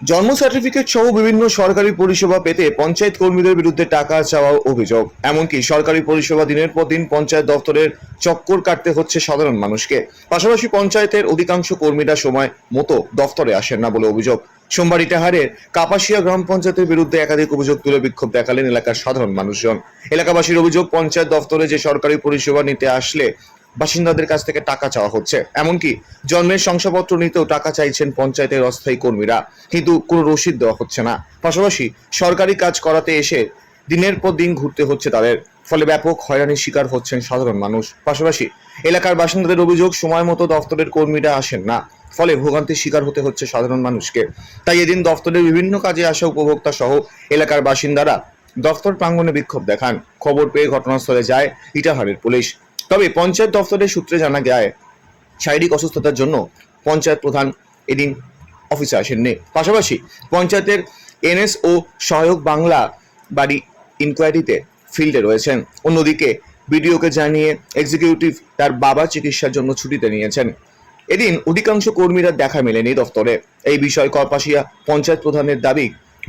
জন্ম সার্টিফিকেট সহ বিভিন্ন সরকারি পরিষেবা পেতে পঞ্চায়েত কর্মীদের বিরুদ্ধে টাকা চাওয়া অভিযোগ। এমনকি সরকারি পরিষেবা দিনের পর দিন পঞ্চায়েত দপ্তরের চক্কর কাটতে হচ্ছে সাধারণ মানুষকে। পাশাপাশি পঞ্চায়েতের অধিকাংশ কর্মীরা সময় মতো দফতরে আসেন না বলে অভিযোগ। সোমবার ইটাহারের কাপাসিয়া গ্রাম পঞ্চায়েতের বিরুদ্ধে একাধিক অভিযোগ তুলে বিক্ষোভ দেখালেন এলাকার সাধারণ মানুষজন। এলাকাবাসীর অভিযোগ, পঞ্চায়েত দফতরে যে সরকারি পরিষেবা নিতে আসলে বাসিন্দাদের কাছ থেকে টাকা চাওয়া হচ্ছে। এমনকি জন্মের শংসাপত্র নিতেও টাকা চাইছেন পঞ্চায়েতের অস্থায়ী কর্মীরা। কিন্তু কোনো রসিদ দেওয়া হচ্ছে না। পাশাপাশি সরকারি কাজ করাতে এসে দিনের পর দিন ঘুরতে হচ্ছে তাদের। ফলে ব্যাপক হয়রানির শিকার হচ্ছেন সাধারণ মানুষ। পাশাপাশি এলাকার বাসিন্দাদের অভিযোগ, সময় মতো দফতরের কর্মীরা আসেন না। ফলে ভোগান্তির শিকার হতে হচ্ছে সাধারণ মানুষকে। তাই এদিন দফতরের বিভিন্ন কাজে আসা উপভোক্তা সহ এলাকার বাসিন্দারা দফতর প্রাঙ্গণে বিক্ষোভ দেখান। খবর পেয়ে ঘটনাস্থলে যায় ইটাহারের পুলিশ। তবে পঞ্চায়েত দফতরের সূত্রে জানা যায়, শারীরিক অসুস্থতার জন্য পঞ্চায়েত প্রধান এদিন অফিসে আসেননি। পাশাপাশি পঞ্চায়েতের এনএস ও সহায়ক বাংলা বাড়ি ইনকোয়ারিতে ফিল্ডে রয়েছেন। অন্যদিকে বিডিওকে জানিয়ে এক্সিকিউটিভ তার বাবা চিকিৎসার জন্য ছুটিতে নিয়েছেন। এদিন অধিকাংশ কর্মীরা দেখা মেলেনি দফতরে। এই বিষয়ে কপাসিয়া পঞ্চায়েত প্রধানের দাবি,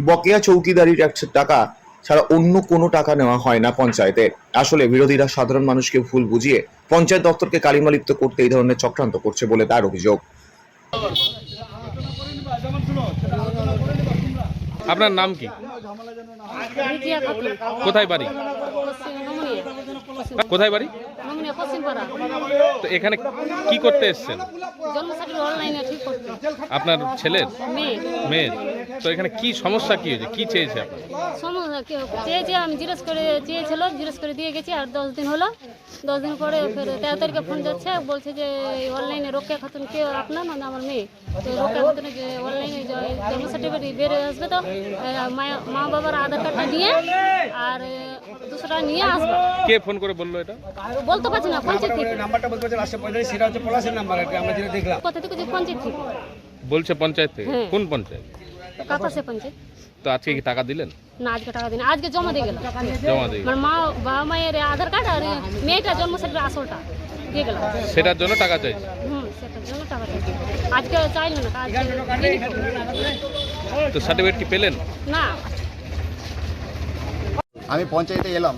বকেয়া চৌকিদারির ট্যাক্সের টাকা ছাড়া অন্য কোনো টাকা নেওয়া হয় না পঞ্চায়েতে আসলে বিরোধীরা সাধারণ মানুষকে ভুল বুঝিয়ে পঞ্চায়েত দপ্তরকে কালিমালিপ্ত করতে এই ধরনের চক্রান্ত করছে বলে তার অভিযোগ। আপনার নাম কি? কোথায় বাড়ি? কোথায় বাড়ি? তো এখানে কি করতে এসছেন? জন্ম সার্টিফিকেট অনলাইনে ঠিক করতে। আপনার ছেলের? মেয়ে মেয়ের। তো এখানে কি সমস্যা কি হয়েছে? কি চেয়েছে আপনার? সমস্যা কেউ চেয়েছে আমি জিজ্ঞেস করে চেয়েছিল জিজ্ঞেস করে দিয়ে গেছি আর দশ দিন হলো। দশ দিন পরে ফের তেরো তারিখে ফোন যাচ্ছে বলছে যে অনলাইনে রোকেয়া খাতুন কে আপনার মানে আমার মেয়ে? তো রোকেয়া খাতুনের যে অনলাইনে জন্ম সার্টিফিকেট বের আসবে তো মা- মা বাবার আধার কার্ডটা নিয়ে আর দুশো টাকা নিয়ে আসবে। কে ফোন করে বলল এটা? বলতে পারছি না পঞ্চায়েত থেকে নাম্বারটা বলতে পারছি লাস্টে পঁয়তাল্লিশ সেটা হচ্ছে পলাশের নাম্বার আর কি আমরা যেটা দেখলাম। কোথা থেকে যে পঞ্চায়েত থেকে বলছে পঞ্চায়েত থেকে। হ্যাঁ। কোন পঞ্চায়েত? পঞ্চায়েত? তো আজকে কি টাকা দিলেন? না আজকে টাকা দিন আজকে জমা দিয়ে গেলাম। জমা দিয়ে আমার মা বাবা মায়ের আধার কার্ড আর মেয়েটা জন্ম সার্টিফিকেট আসলটা দিয়ে গেলাম। সেটার জন্য টাকা চাইছে? হুম সেটার জন্য টাকা চাইছি। আজকে চাইল না। তো সার্টিফিকেট কি পেলেন? না। আমি পঞ্চায়েতে এলাম।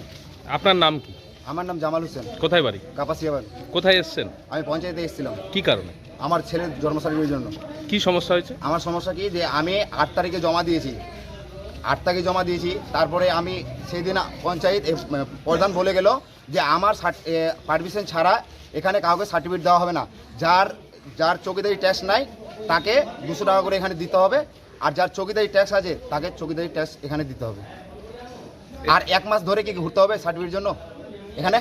আপনার নাম কি? আমার নাম জামাল হোসেন। কোথায় বাড়ি? কাপাসিয়াবাদ কোথায় এসছেন? আমি পঞ্চায়েতে এসেছিলাম। কি কারণে? আমার ছেলের জন্ম সার্টিফিকেটের জন্য। কি সমস্যা হয়েছে? আমার সমস্যা কি যে আমি আট তারিখে জমা দিয়েছি। আট তারিখে জমা দিয়েছি। তারপরে আমি সেই দিন পঞ্চায়েত প্রধান বলে গেল যে আমার পারমিশন ছাড়া এখানে কাউকে সার্টিফিকেট দেওয়া হবে না। যার যার চৌকিদারি ট্যাক্স নাই তাকে দুশো টাকা করে এখানে দিতে হবে। আর যার চৌকিদারি ট্যাক্স আছে তাকে চৌকিদারি ট্যাক্স এখানে দিতে হবে। আর এক মাস ধরে কি ঘুরতে হবে সার্টিফিকেটের জন্য? এখানে?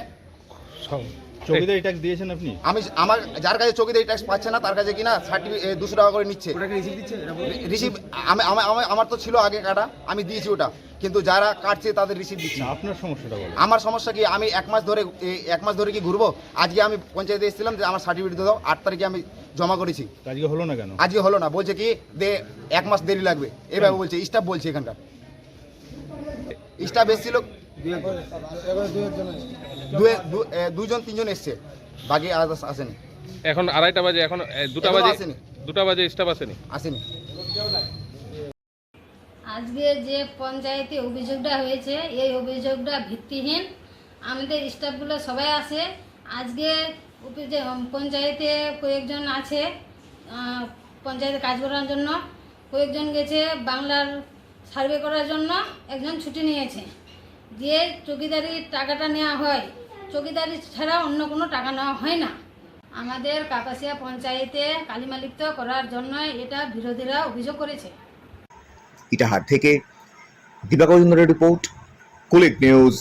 চৌকিদারি ট্যাক্স দিয়েছেন আপনি? আমি আমার যার কাছে চৌকিদারি ট্যাক্স পাচ্ছে না তার কাছে কিনা সার্টিফিকেট দুশো টাকা করে নিচ্ছে। রিসিভ দিচ্ছে? এটা বলুন। রিসিভ আমি আমার তো ছিল আগে কাটা আমি দিয়েছি ওটা। কিন্তু যারা কাটছে তাদের রিসিভ দিচ্ছি। না, আপনার সমস্যাটা আমার সমস্যা কি আমি এক মাস ধরে এক মাস ধরে কি ঘুরবো? আজকে আমি পঞ্চায়েতে এসেছিলাম যে আমার সার্টিফিকেট দাও আট তারিখে আমি জমা করেছি। আজকে হলো না কেন? আজকে হলো না বলছে কি দে এক মাস দেরি লাগবে। এইভাবে বলছে স্টাফ বলছে এখানকার। স্টাফ এসেছিল দুজন তিনজন এসছে। বাকি আসেনি। এখন আড়াইটা বাজে এখন দুটা বাজে আসেনি। দুটা বাজে স্টাফ আসেনি। আসেনি। আজকে যে পঞ্চায়েতে অভিযোগটা হয়েছে এই অভিযোগটা ভিত্তিহীন। আমাদের স্টাফগুলো সবাই আসে আজকে যে পঞ্চায়েতে কয়েকজন আছে পঞ্চায়েতে কাজ করার জন্য। কয়েকজন গেছে বাংলার সার্ভে করার জন্য একজন ছুটি নিয়েছে। যে চকিদারির টাকাটা নেওয়া হয়, চকিদারি ছাড়া অন্য কোনো টাকা নেওয়া হয় না। আমাদের কাকাসিয়া পঞ্চায়েতে কালিমালিপ্ত করার জন্য এটা বিরোধীরা অভিযোগ করেছে। ইটাহার থেকে দিবাকর রিপোর্ট কুলিক নিউজ।